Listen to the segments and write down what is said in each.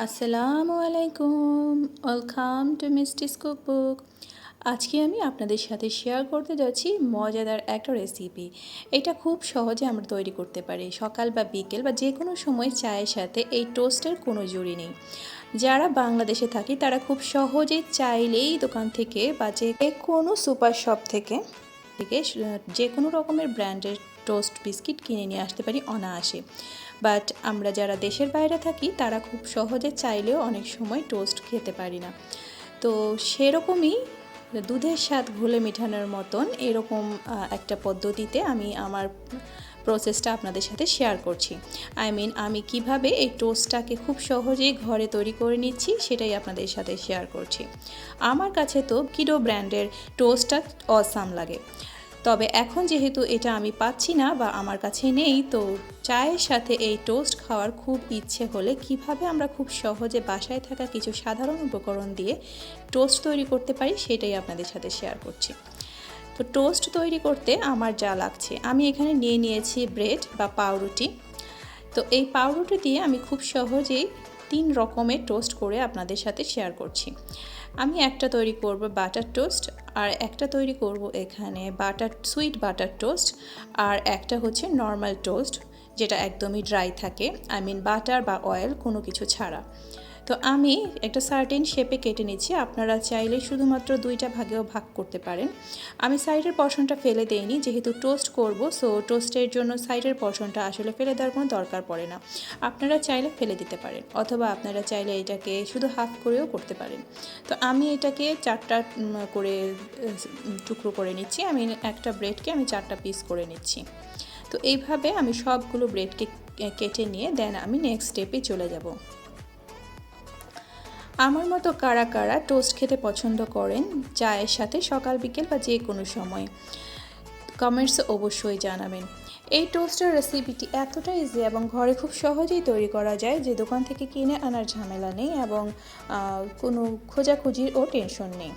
আসসালামু আলাইকুম। Welcome to মিস্টিস cookbook আজকে আমি আপনাদের সাথে শেয়ার করতে যাচ্ছি মজাদার একটা রেসিপি এটা খুব সহজে আমরা তৈরি করতে পারি। সকাল বা বিকেল বা যে কোনো সময় চায়ের সাথে এই টোস্টের কোনো জুড়ি নেই। যারা বাংলাদেশে থাকি, তারা খুব সহজে চাইলেই দোকান থেকে বা যে কোনো সুপার শপ থেকে থেকে যে কোনো রকমের ব্র্যান্ডের টোস্ট বিস্কিট কিনে নিয়ে আসতে পারি অনায়াসে। বাট আমরা যারা দেশের বাইরে থাকি, তারা খুব সহজে চাইলেও অনেক সময় টোস্ট খেতে পারি না। তো সেরকমই দুধের স্বাদ ঘুলে মেটানোর মতন এরকম একটা পদ্ধতিতে আমি আমার প্রসেসটা আপনাদের সাথে শেয়ার করছি। আই মিন, আমি কীভাবে এই টোস্টটাকে খুব সহজেই ঘরে তৈরি করে নিচ্ছি, সেটাই আপনাদের সাথে শেয়ার করছি। আমার কাছে তো কিডো ব্র্যান্ডের টোস্টটা অসাম লাগে। তবে এখন যেহেতু এটা আমি পাচ্ছি না বা আমার কাছে নেই, তো চায়ের সাথে এই টোস্ট খাওয়ার খুব ইচ্ছে হলে কীভাবে আমরা খুব সহজে বাসায় থাকা কিছু সাধারণ উপকরণ দিয়ে টোস্ট তৈরি করতে পারি সেটাই আপনাদের সাথে শেয়ার করছি। তো টোস্ট তৈরি করতে আমার যা লাগছে, আমি এখানে নিয়ে নিয়েছি ব্রেড বা পাউরুটি। তো এই পাউরুটি দিয়ে আমি খুব সহজেই তিন রকমের টোস্ট করে আপনাদের সাথে শেয়ার করছি। আমি একটা তৈরি করব বাটার টোস্ট আর একটা তৈরি করব এখানে বাটার, সুইট বাটার টোস্ট আর একটা হচ্ছে নর্মাল টোস্ট যেটা একদমই ড্রাই থাকে। আই মিন বাটার বা অয়েল কোনো কিছু ছাড়া। তো আমি একটা সার্টেন শেপে কেটে নিচ্ছি। আপনারা চাইলে শুধুমাত্র দুইটা ভাগেও ভাগ করতে পারেন। আমি সাইডের পশনটা ফেলে দেইনি, যেহেতু টোস্ট করব সো টোস্টের জন্য সাইডের পশনটা আসলে ফেলে দেওয়ার কোনো দরকার পড়ে না। আপনারা চাইলে ফেলে দিতে পারেন, অথবা আপনারা চাইলে এটাকে শুধু হাফ করেও করতে পারেন। তো আমি এটাকে চারটা করে টুকরো করে নিচ্ছি। আমি একটা ব্রেডকে আমি চারটা পিস করে নিচ্ছি। তো এইভাবে আমি সবগুলো ব্রেডকে কেটে নিয়ে দেন আমি নেক্সট স্টেপে চলে যাব। আমার মতো কারা কারা টোস্ট খেতে পছন্দ করেন, চায়ের সাথে সকাল, বিকেল বা যে কোনো সময় কমেন্টসে অবশ্যই জানাবেন। এই টোস্টের রেসিপিটি এতটা ইজি এবং ঘরে খুব সহজেই তৈরি করা যায় যে দোকান থেকে কিনে আনার ঝামেলা নেই এবং কোনো খোঁজাখুঁজির ও টেনশন নেই।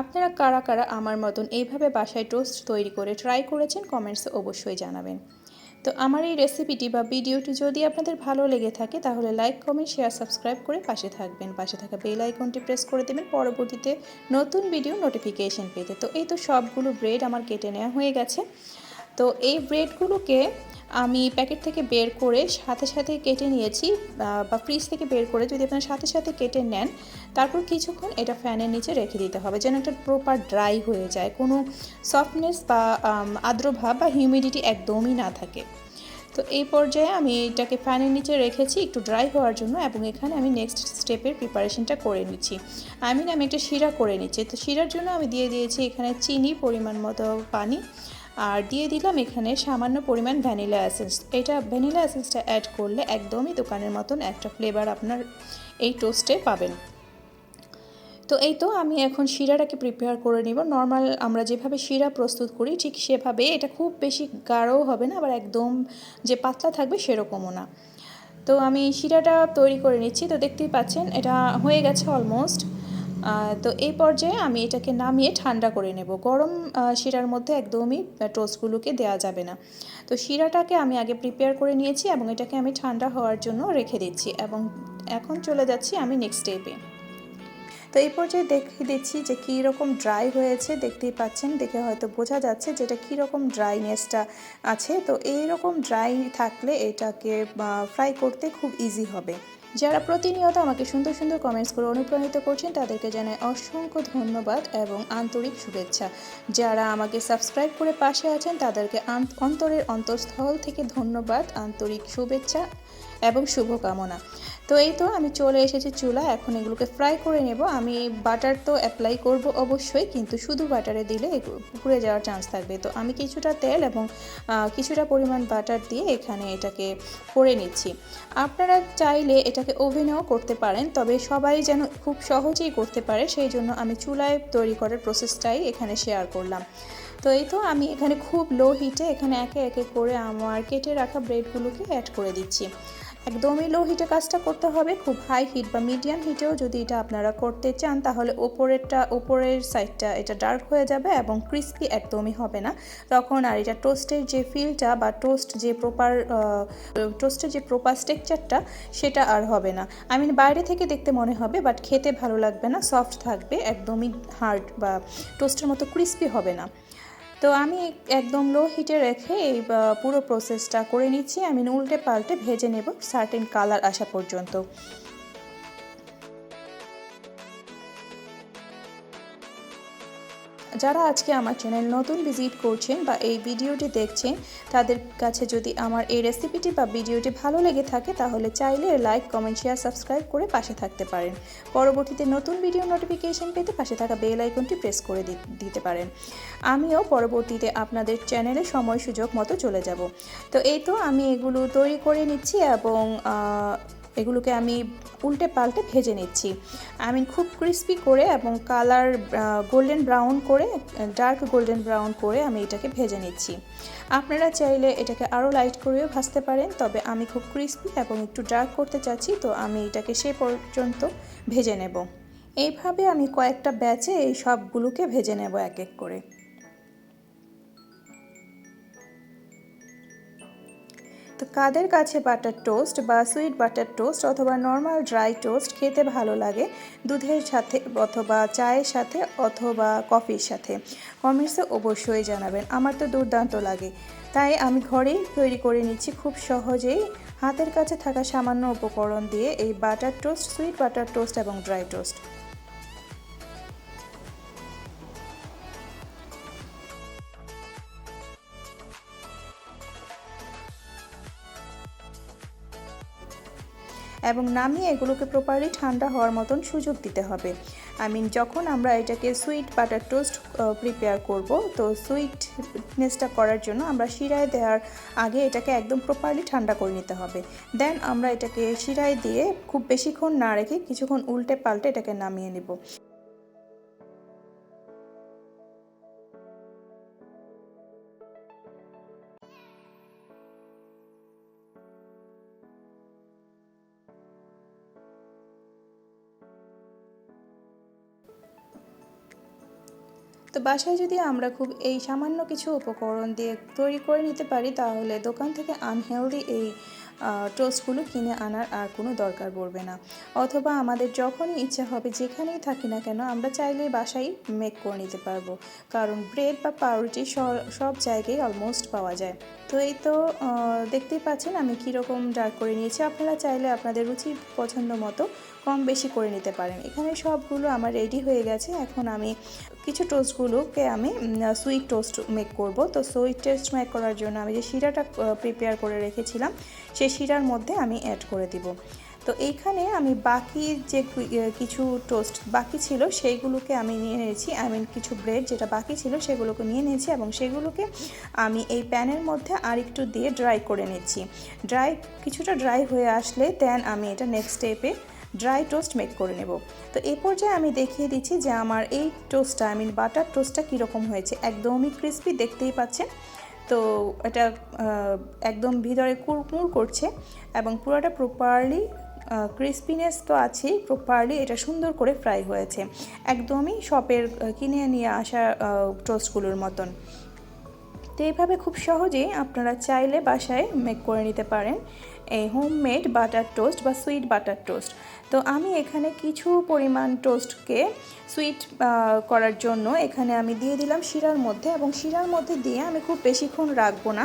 আপনারা কারা কারা আমার মতন এইভাবে বাসায় টোস্ট তৈরি করে ট্রাই করেছেন কমেন্টসে অবশ্যই জানাবেন। তো আমার এই রেসিপিটি বা ভিডিওটি যদি আপনাদের ভালো লেগে থাকে, তাহলে লাইক কমেন্ট শেয়ার সাবস্ক্রাইব করে পাশে থাকবেন। পাশে থাকা বেল আইকনটি প্রেস করে দেবেন পরবর্তীতে নতুন ভিডিও নোটিফিকেশন পেতে। তো এই তো সবগুলো ব্রেড আমার কেটে নেওয়া হয়ে গেছে। তো এই ব্রেডগুলোকে আমি প্যাকেট থেকে বের করে সাথে সাথে কেটে নিয়েছি, বা ফ্রিজ থেকে বের করে যদি আপনার সাথে সাথে কেটে নেন, তারপর কিছুক্ষণ এটা ফ্যানের নিচে রেখে দিতে হবে যেন একটা প্রপার ড্রাই হয়ে যায়, কোনো সফটনেস বা আর্দ্রভাব বা হিউমিডিটি একদমই না থাকে। তো এই পর্যায়ে আমি এটাকে ফ্যানের নিচে রেখেছি একটু ড্রাই হওয়ার জন্য এবং এখানে আমি নেক্সট স্টেপের প্রিপারেশনটা করে নিচ্ছি। আই আমি একটা শিরা করে নিচ্ছি, তো শিরার জন্য আমি দিয়ে দিয়েছি এখানে চিনি পরিমাণ মতো পানি আর দিয়ে দিলাম এখানে সামান্য পরিমাণ ভ্যানিলা অ্যাসেন্স এটা ভ্যানিলা অ্যাসেন্সটা অ্যাড করলে একদমই দোকানের মতন একটা ফ্লেভার আপনার এই টোস্টে পাবেন। তো এই তো আমি এখন শিরাটাকে প্রিপেয়ার করে নিব। নর্মাল আমরা যেভাবে শিরা প্রস্তুত করি, ঠিক সেভাবে এটা খুব বেশি গাঢ়ও হবে না, আবার একদম যে পাতলা থাকবে সেরকমও না। তো আমি শিরাটা তৈরি করে নিচ্ছি। তো দেখতেই পাচ্ছেন, এটা হয়ে গেছে অলমোস্ট তো এই পর্যায়ে আমি এটাকে নামিয়ে ঠান্ডা করে নেব। গরম শিরার মধ্যে একদমই টোস্টগুলোকে দেওয়া যাবে না। তো শিরাটাকে আমি আগে প্রিপেয়ার করে নিয়েছি এবং এটাকে আমি ঠান্ডা হওয়ার জন্য রেখে দিচ্ছি এবং এখন চলে যাচ্ছি আমি নেক্সট স্টেপে তো এই পর্যায়ে দেখে দিচ্ছি যে কী রকম ড্রাই হয়েছে, দেখতেই পাচ্ছেন, দেখে হয়তো বোঝা যাচ্ছে যে এটা কীরকম ড্রাইনেসটা আছে। তো এই রকম ড্রাই থাকলে এটাকে ফ্রাই করতে খুব ইজি হবে। যারা প্রতিনিয়ত আমাকে সুন্দর সুন্দর কমেন্টস করে অনুপ্রাণিত করছেন, তাদেরকে জানাই অসংখ্য ধন্যবাদ এবং আন্তরিক শুভেচ্ছা। যারা আমাকে সাবস্ক্রাইব করে পাশে আছেন, তাদেরকে অন্তরের অন্তঃস্থল থেকে ধন্যবাদ, আন্তরিক শুভেচ্ছা এবং শুভকামনা। তো এই তো আমি চলে এসেছি চুলা, এখন এগুলোকে ফ্রাই করে নেব। আমি বাটার তো অ্যাপ্লাই করব অবশ্যই, কিন্তু শুধু বাটারে দিলে পুড়ে যাওয়ার চান্স থাকবে। তো আমি কিছুটা তেল এবং কিছুটা পরিমাণ বাটার দিয়ে এখানে এটাকে করে নিচ্ছি। আপনারা চাইলে এটাকে ওভেনেও করতে পারেন, তবে সবাই যেন খুব সহজেই করতে পারে, সেই জন্য আমি চুলায় তৈরি করার প্রসেসটাই এখানে শেয়ার করলাম। তো এই তো আমি এখানে খুব লো হিটে এখানে একে একে করে আমার কেটে রাখা ব্রেডগুলোকে অ্যাড করে দিচ্ছি। একদমই লো হিটে কাজটা করতে হবে। খুব হাই হিট বা মিডিয়াম হিটেও যদি এটা আপনারা করতে চান, তাহলে ওপরেরটা, ওপরের সাইডটা এটা ডার্ক হয়ে যাবে এবং ক্রিস্পি একদমই হবে না। তখন আর এটা টোস্টের যে ফিলটা বা টোস্ট যে প্রপার টোস্টের যে প্রপার স্ট্রাকচারটা সেটা আর হবে না। আই মিন বাইরে থেকে দেখতে মনে হবে বাট খেতে ভালো লাগবে না সফট থাকবে, একদমই হার্ড বা টোস্টের মতো ক্রিস্পি হবে না। তো আমি একদম লো হিটে রেখে এই পুরো প্রসেসটা করে নিচ্ছি। আমি উল্টে পাল্টে ভেজে নেব সার্টেন কালার আসা পর্যন্ত। যারা আজকে আমার চ্যানেল নতুন ভিজিট করছেন বা এই ভিডিওটি দেখছেন, তাদের কাছে যদি আমার এই রেসিপিটি বা ভিডিওটি ভালো লেগে থাকে, তাহলে চাইলে লাইক কমেন্ট শেয়ার সাবস্ক্রাইব করে পাশে থাকতে পারেন। পরবর্তীতে নতুন ভিডিও নোটিফিকেশন পেতে পাশে থাকা বেল আইকনটি প্রেস করে দিতে পারেন। আমিও পরবর্তীতে আপনাদের চ্যানেলে সময় সুযোগ মতো চলে যাব। তো এই তো আমি এগুলো তৈরি করে নিচ্ছি এবং এগুলোকে আমি উল্টে পাল্টে ভেজে নিচ্ছি। আমি খুব ক্রিস্পি করে এবং কালার গোল্ডেন ব্রাউন করে ডার্ক গোল্ডেন ব্রাউন করে আমি এটাকে ভেজে নিচ্ছি। আপনারা চাইলে এটাকে আরও লাইট করেও ভাজতে পারেন, তবে আমি খুব ক্রিস্পি এবং একটু ডার্ক করতে চাচ্ছি, তো আমি এটাকে সে পর্যন্ত ভেজে নেব। এইভাবে আমি কয়েকটা ব্যাচে এই সবগুলোকে ভেজে নেব এক এক করে। কাদের কাছে বাটার টোস্ট বা সুইট বাটার টোস্ট অথবা নর্মাল ড্রাই টোস্ট খেতে ভালো লাগে? দুধের সাথে অথবা চায়ের সাথে অথবা কফির সাথে? কমেন্টসে অবশ্যই জানাবেন। আমার তো দুর্দান্ত লাগে। তাই আমি ঘরেই তৈরি করে নিচ্ছি খুব সহজেই। হাতের কাছে থাকা সামান্য উপকরণ দিয়ে এই butter toast, sweet butter toast এবং ড্রাই টোস্ট। এবং নামিয়ে এগুলোকে প্রপারলি ঠান্ডা হওয়ার মতন সুযোগ দিতে হবে। আই মিন যখন আমরা এটাকে সুইট বাটার টোস্ট প্রিপেয়ার করব, তো সুইটনেসটা করার জন্য আমরা শিরায় দেওয়ার আগে এটাকে একদম প্রপারলি ঠান্ডা করে নিতে হবে। দেন আমরা এটাকে শিরায় দিয়ে খুব বেশিক্ষণ না রেখে কিছুক্ষণ উল্টে পাল্টে এটাকে নামিয়ে নেব। তো বাসায় যদি আমরা খুব এই সামান্য কিছু উপকরণ দিয়ে তৈরি করে নিতে পারি, তাহলে দোকান থেকে আনহেলদি এই টোস্টগুলো কিনে আনার আর কোনো দরকার পড়বে না। অথবা আমাদের যখনই ইচ্ছা হবে, যেখানেই থাকি না কেন, আমরা চাইলেই বাসায় মেক করে নিতে পারব। কারণ ব্রেড বা পাউরুটি সব জায়গায় অলমোস্ট পাওয়া যায়। তো এই তো দেখতেই পাচ্ছেন আমি কীরকম ডার্ক করে নিয়েছি। আপনারা চাইলে আপনাদের রুচি পছন্দ মতো কম বেশি করে নিতে পারেন। এখানে সবগুলো আমার রেডি হয়ে গেছে। এখন আমি কিছু টোস্টগুলোকে আমি সুইট টোস্ট মেক করব। তো সুইট টোস্ট মেক করার জন্য আমি যে শিরাটা প্রিপেয়ার করে রেখেছিলাম, সেই শিরার মধ্যে আমি অ্যাড করে দিব। তো এইখানে আমি বাকি যে কিছু টোস্ট বাকি ছিল, সেইগুলোকে আমি নিয়ে নিয়েছি। আই মিন কিছু ব্রেড যেটা বাকি ছিল, সেগুলোকে নিয়ে নিয়েছি এবং সেগুলোকে আমি এই প্যানের মধ্যে আর একটু দিয়ে ড্রাই করে নিচ্ছি। ড্রাই কিছুটা ড্রাই হয়ে আসলে দেন আমি এটা নেক্সট স্টেপে ড্রাই টোস্ট মেক করে নেব। তো এই পর্যায়ে আমি দেখিয়ে দিচ্ছি যে আমার এই টোস্টটা আই মিন বাটার টোস্টটা কীরকম হয়েছে। একদমই ক্রিস্পি দেখতেই পাচ্ছেন। তো এটা একদম ভিতরে কুড়কুড় করছে এবং পুরোটা প্রপারলি ক্রিস্পিনেস তো আছেই প্রপারলি এটা সুন্দর করে ফ্রাই হয়েছে। একদমই শপের কিনে নিয়ে আসা টোস্টগুলোর মতন। তো এইভাবে খুব সহজেই আপনারা চাইলে বাসায় মেক করে নিতে পারেন। এই হোমমেড বাটার টোস্ট বা সুইট বাটার টোস্ট তো আমি এখানে কিছু পরিমাণ টোস্টকে সুইট করার জন্য এখানে আমি দিয়ে দিলাম শিরার মধ্যে এবং শিরার মধ্যে দিয়ে আমি খুব বেশিক্ষণ রাখব না।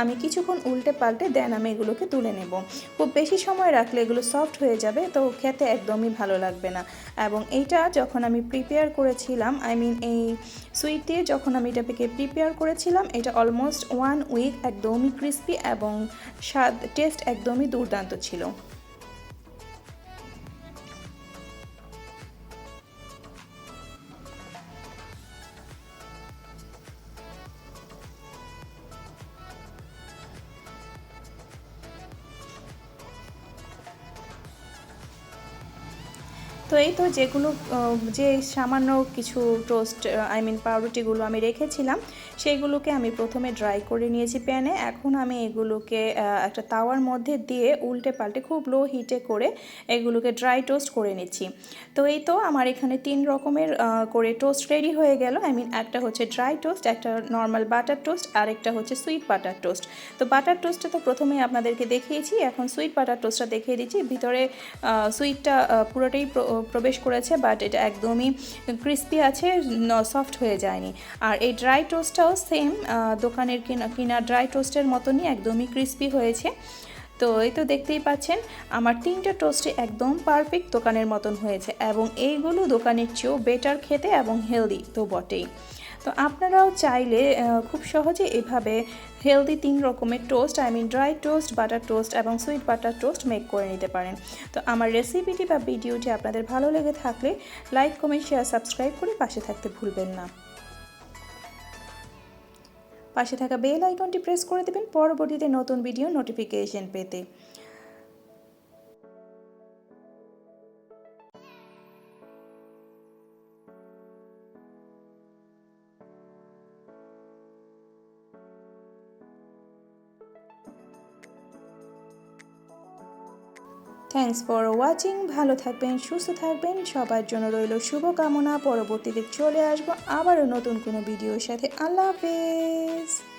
আমি কিছুক্ষণ উল্টে পাল্টে দেন আমি এগুলোকে তুলে নেব। খুব বেশি সময় রাখলে এগুলো সফট হয়ে যাবে, তো খেতে একদমই ভালো লাগবে না। এবং এইটা যখন আমি প্রিপেয়ার করেছিলাম আই মিন এই সুইট দিয়ে যখন আমি এটাকে প্রিপেয়ার করেছিলাম, এটা অলমোস্ট ওয়ান উইক একদমই ক্রিস্পি এবং স্বাদ টেস্ট একদমই দুর্দান্ত ছিল। তো এই তো যেগুলো যে সামান্য কিছু টোস্ট আই মিন পাউরুটিগুলো আমি রেখেছিলাম সেইগুলোকে আমি প্রথমে ড্রাই করে নিয়েছি প্যানে এখন আমি এগুলোকে একটা তাওয়ার মধ্যে দিয়ে উল্টে পাল্টে খুব লো হিটে করে এগুলোকে ড্রাই টোস্ট করে নিচ্ছি। তো এই তো আমার এখানে তিন রকমের করে টোস্ট রেডি হয়ে গেল। আই মিন একটা হচ্ছে ড্রাই টোস্ট একটা নর্মাল বাটার টোস্ট আর একটা হচ্ছে সুইট বাটার টোস্ট তো বাটার টোস্টটা তো প্রথমে আপনাদেরকে দেখিয়েছি, এখন সুইট বাটার টোস্টটা দেখিয়ে দিচ্ছি। ভিতরে সুইটটা পুরোটাই প্রবেশ করেছে বাট এটা একদমই ক্রিস্পি আছে সফট হয়ে যায়নি। আর এই ড্রাই টোস্টটাও সেম দোকানের কিনা কিনা ড্রাই টোস্টের মতনই একদমই ক্রিস্পি হয়েছে। তো এই তো দেখতেই পাচ্ছেন, আমার তিনটা টোস্টই একদম পারফেক্ট দোকানের মতন হয়েছে এবং এইগুলো দোকানের চেয়েও বেটার খেতে এবং হেলদি তো বটেই। তো আপনারাও চাইলে খুব সহজে এভাবে হেলদি তিন রকমের toast I mean dry toast butter toast এবং সুইট বাটার টোস্ট মেক করে নিতে পারেন। তো আমার রেসিপিটি বা ভিডিওটি আপনাদের ভালো লেগে থাকলে লাইক কমেন্ট শেয়ার সাবস্ক্রাইব করে পাশে থাকতে ভুলবেন না। পাশে থাকা বেল আইকনটি প্রেস করে দেবেন। পরবর্তীতে নতুন ভিডিও নোটিফিকেশন পেতে। থ্যাংকস ফর ওয়াচিং ভালো থাকবেন, সুস্থ থাকবেন, সবার জন্য রইল শুভকামনা, পরবর্তীতে চলে আসব আবারও নতুন কোনো ভিডিওর সাথে। আল্লাহ হাফেজ।